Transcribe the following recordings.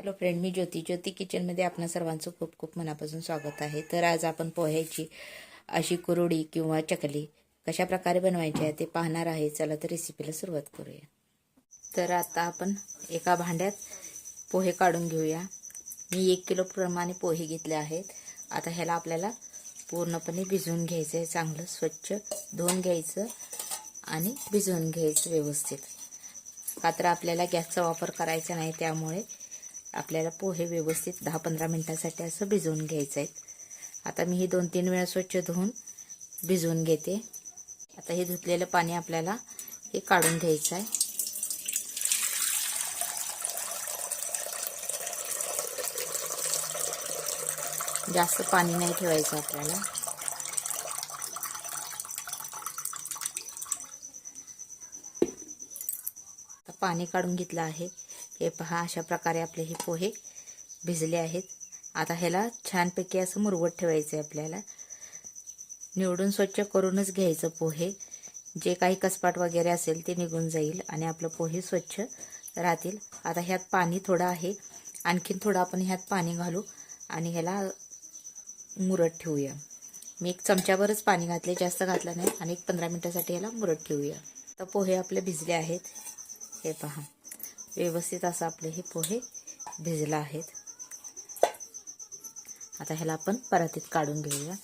Hello friend मी ज्योती. ज्योती किचनमध्ये आपणा सर्वांचं खूप खूप मनापासून स्वागत आहे. तर आज आपण पोह्याची अशी कुरडी किंवा चकली कशा प्रकारे बनवायची आहे ते पाहणार आहे. चला तर रेसिपीला सुरुवात करूया. तर आता आपण एका भांड्यात पोहे काढून घेऊया. मी एक किलो प्रमाणे पोहे घेतले आहेत. आता ह्याला आपल्याला पूर्णपणे भिजवून घ्यायचं आहे. चांगलं स्वच्छ धुवून घ्यायचं आणि भिजवून घ्यायचं व्यवस्थित. का तर आपल्याला गॅसचा वापर करायचा नाही त्यामुळे आपल्याला पोहे व्यवस्थित दहा पंधरा मिनटासाठी असं भिजवून घ्यायचं आहे आता मी हे दोन तीन वेळा स्वच्छ धुवून भिजवून घेते. आता हे धुतलेलं पाणी आपल्याला हे काढून घ्यायचं आहे जास्त पाणी नाही ठेवायचं आपल्याला. आता पाणी काढून घेतलं आहे. हे पहा अशा प्रकारे आपले हे पोहे भिजले आहेत. आता ह्याला छानपैकी असं मुरवत ठेवायचं आहे आपल्याला. निवडून स्वच्छ करूनच घ्यायचं पोहे. जे काही कसपाट वगैरे असेल ते निघून जाईल आणि आपलं पोहे स्वच्छ राहतील. आता ह्यात पाणी थोडं आहे. आणखीन थोडं आपण ह्यात पाणी घालू आणि ह्याला मुरत ठेवूया. मी एक चमच्यावरच पाणी घातले जास्त घातलं नाही. आणि एक पंधरा मिनटासाठी ह्याला मुरत ठेवूया. तर पोहे आपले भिजले आहेत. हे पहा. व्यवस्थित असं आपले हे पोहे भिजला आहेत. आता ह्याला आपण परातीत काढून घेऊया.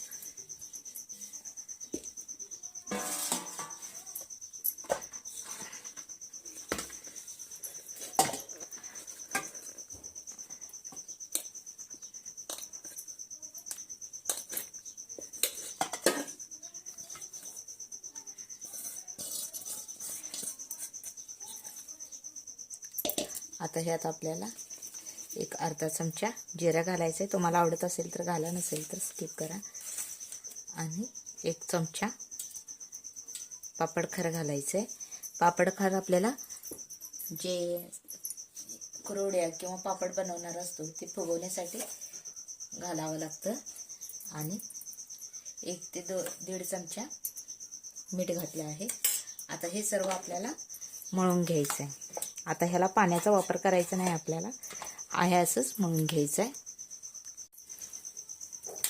आता ह्यात आपल्याला एक अर्धा चमचा जिरा घालायचा आहे तुम्हाला आवडत असेल तर घाला नसेल तर स्किप करा. आणि एक चमचा पापडखार घालायचं आहे पापडखार आपल्याला जे कुरवड्या किंवा पापड बनवणार असतो ते फुगवण्यासाठी घालावं लागतं. आणि एक ते दो दीड चमचा मीठ घातलं आहे. आता हे सर्व आपल्याला मळून घ्यायचं आहे आता ह्याला पाण्याचा वापर करायचा नाही आपल्याला. आहे असंच मळून घ्यायचं आहे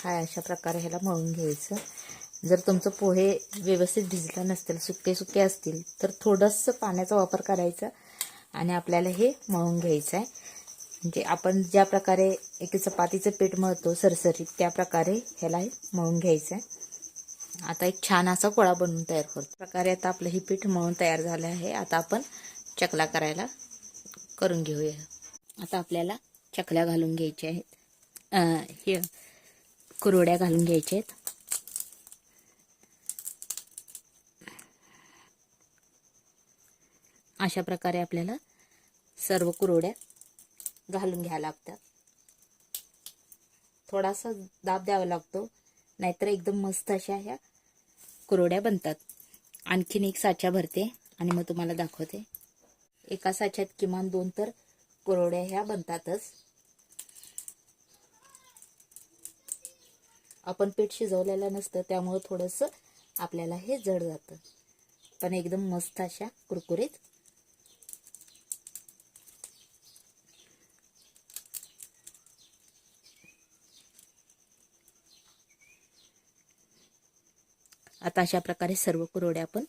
हाय अशा प्रकारे ह्याला मळून घ्यायचं. जर तुमचं पोहे व्यवस्थित भिजलं नसतील सुके सुके असतील तर थोडंसं पाण्याचा वापर करायचा आणि आपल्याला हे मळून घ्यायचं आहे म्हणजे आपण ज्या प्रकारे एक चपातीचं पीठ मळतो सरसरीत त्या प्रकारे ह्याला हे मळून घ्यायचं आहे आता एक छान असा गोळा बनवून तयार करतो. प्रकारे आता आपलं हे पीठ मळून तयार झालं आहे. आता आपण चकला करायला करून घेऊया. आता आपल्याला चकल्या घालून घ्यायच्या आहेत. हे कुरवड्या घालून घ्यायच्या आहेत. अशा प्रकारे आपल्याला सर्व कुरवड्या घालून घ्यायला लागतात. थोडासा दाब द्यावा लागतो. नाहीतर एकदम मस्त अशा ह्या कुरवड्या बनतात. आणखीन एक साचा भरते आणि मग तुम्हाला दाखवते. एका साच्यात किमान दोन तर कुरवड्या ह्या बनतातच. आपण पीठ शिजवलेलं नसतं त्यामुळं थोडंसं आपल्याला हे जड जातं. पण एकदम मस्त अशा कुरकुरीत. आता अशा प्रकारे सर्व कुरवड्या आपण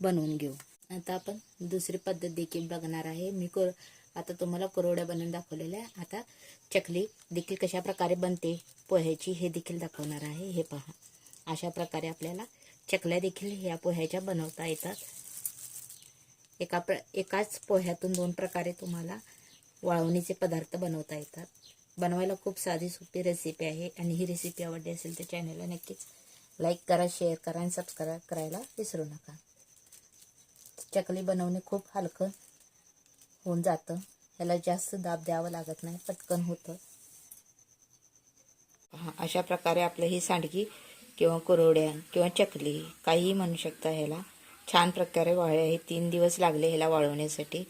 बनवून घेऊ. आता आपण दुसरी पद्धत देखील बघणार आहे. मी कोर आता तुम्हाला कुरवड्या बनवून दाखवलेल्या आहे आता चकली देखील कशा प्रकारे बनते पोह्याची हे देखील दाखवणार आहे. हे पहा. अशा प्रकारे आपल्याला चकल्या देखील ह्या पोह्याच्या बनवता येतात. एका प्र एकाच पोह्यातून दोन प्रकारे तुम्हाला वाळवणीचे पदार्थ बनवता येतात. बनवायला खूप साधी सोपी रेसिपी आहे आणि ही रेसिपी आवडली असेल तर चॅनलला नक्कीच लाईक करा शेअर करा आणि सबस्क्राईब करायला विसरू नका. चकली बनवणे खूप हलकं होऊन जातं. ह्याला जास्त दाब द्यावं लागत नाही पटकन होतं. हां अशा प्रकारे आपलं ही सांडगी किंवा कुरवड्या किंवा चकली काहीही म्हणू शकता ह्याला. छान प्रकारे वाळ्या आहे. तीन दिवस लागले ह्याला वाळवण्यासाठी.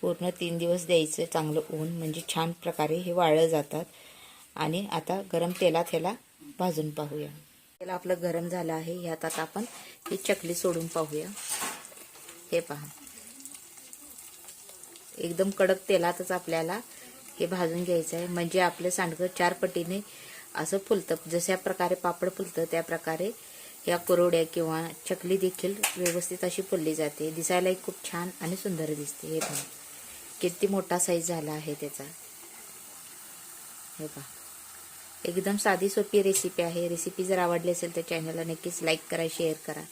पूर्ण तीन दिवस द्यायचं चांगलं ऊन म्हणजे छान प्रकारे हे वाळलं जातात. आणि आता गरम तेलात ह्याला भाजून पाहूया. तेल आपलं गरम झालं आहे. ह्यात आता आपण ही चकली सोडून पाहूया. हे पहा. एकदम कडक तेलातच आपल्याला हे भाजून घ्यायचं आहे. म्हणजे आपलं सांडगं चार पटीने असं फुलतं. जशा प्रकारे पापड फुलतं त्या प्रकारे या कुरवड्या किंवा चकली देखील व्यवस्थित अशी फुलली जाते. दिसायलाही खूप छान आणि सुंदर दिसते. हे पहा. किती मोठा साईज झाला आहे त्याचा. हे पहा. एकदम साधी सोपी रेसिपी आहे. रेसिपी जर आवडली असेल तर चॅनलला नक्कीच लाईक करा शेअर करा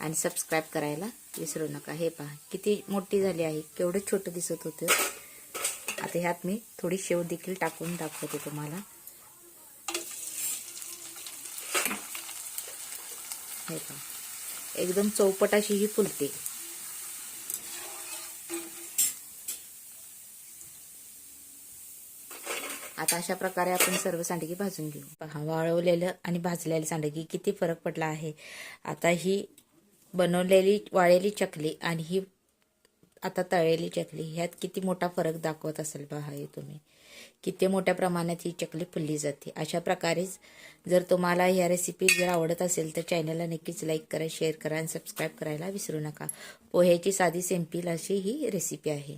आणि सबस्क्राईब करायला विसरू नका. हे पहा किती मोठी झाली आहे. केवढं छोटं दिसत होतं. आता ह्यात मी थोडी शेव देखील टाकून दाखवते तुम्हाला. हे पहा एकदम चौपट अशी ही फुलते. आता अशा प्रकारे आपण सर्व सांडगी भाजून घेऊ. पहा वाळवलेलं आणि भाजलेलं सांडगी किती फरक पडला आहे. आता ही बनवलेली वाळलेली चकली आणि ही आता तळलेली चकली ह्यात किती मोठा फरक दाखवत असेल पहा हे तुम्ही. किती मोठ्या प्रमाणात ही चकली फुलली जाते. अशा प्रकारेच जर तुम्हाला ह्या रेसिपी जर आवडत असेल तर चॅनलला नक्कीच लाईक करा शेअर करा आणि सबस्क्राईब करायला विसरू नका. पोह्याची साधी सिंपल अशी ही रेसिपी आहे.